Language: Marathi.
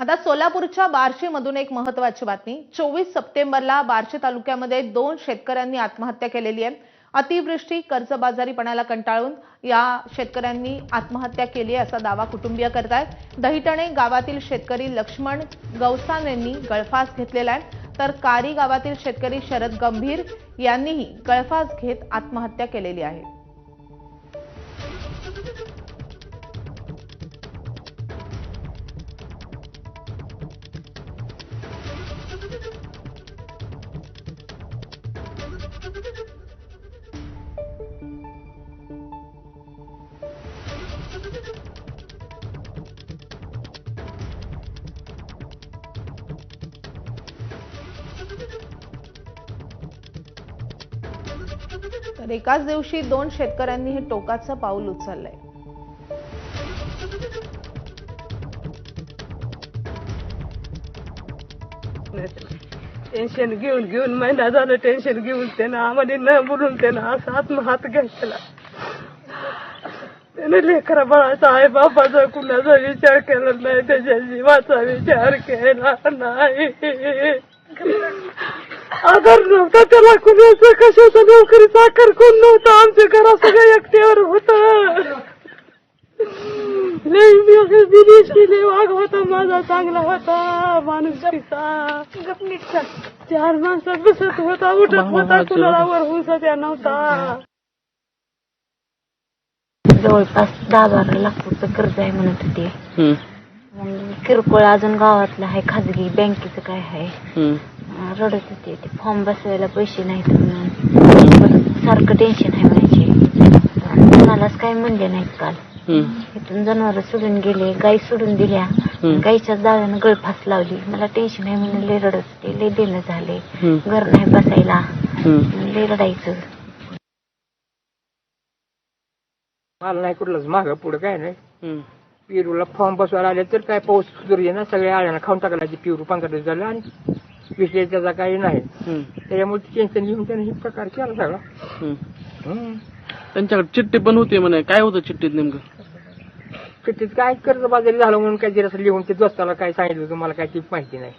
आता सोलापूरच्या बार्शीमधून एक महत्वाची बातमी. चोवीस सप्टेंबरला बार्शी तालुक्यामध्ये दोन शेतकऱ्यांनी आत्महत्या केलेली आहे. अतिवृष्टी कर्जबाजारीपणाला कंटाळून या शेतकऱ्यांनी आत्महत्या केली आहे असा दावा कुटुंबीय करतायत. दहिटणे गावातील शेतकरी लक्ष्मण गवसान यांनी गळफास घेतलेला आहे. तर कारी गावातील शेतकरी शरद गंभीर यांनीही गळफास घेत आत्महत्या केलेली आहे. तर एकाच दिवशी दोन शेतकऱ्यांनी हे टोकाचं पाऊल उचललंय. टेन्शन घेऊन घेऊन महिना झालं टेन्शन घेऊन त्यानं आम्हाला न बोलून त्यानं असा आत्महात घेतला त्याने लेकरा बाळाचा आई बापाचा कुणाचा विचार केला नाही त्याच्या जीवाचा विचार केला नाही. आधार नव्हता त्याला कुणाचं कशाचं नोकरी चाकर कोण नव्हतं? आमच्या घरात सगळं एकट्यावर होत. दिनेशने वाघ होता माझा चांगला होता माणूस चार माणसात बसत होता उठत होता कुणाला वर हुसत्या नव्हता. जवळपास दहा बारा लाख रुपये कर्ज आहे म्हणत होते. किरकोळ अजून गावातलं आहे खाजगी बँकेचं काय आहे. रडत होते ते. फॉर्म बसवायला पैसे नाहीत म्हणून. सारखं टेन्शन आहे म्हणायचे. कुणालाच काही म्हणले नाहीत काल. इथून जनावर सोडून गेले गाई सोडून दिल्या. गाईच्या जाळ्यानं गळफास लावली मला टेन्शन आहे म्हणून लय रडत होते. लय देणं झाले. घर नाही बसायला. लय रडायचं. मला नाही कुठलंच. मागं पुढं काय नाही. पेरूला फॉर्म बसवायला आले तर काय पाऊस सुरू ना सगळ्या आळ्यानं खाऊन टाकला ते पेरू पंधरा दिवस झालं आणि विषय त्याचा काही नाही. त्याच्यामुळे टेन्शन घेऊन त्याने हे प्रकार केला सगळा. हम्म. त्यांच्याकडे चिठ्ठी पण होती म्हणे. काय होतं चिठ्ठीत नेमकं? चिठ्ठीत काय कर्ज बाजारी झालं म्हणून काय जरासं लिहून ते दोस्ताला काय सांगितलं होतं मला काय ती माहिती नाही.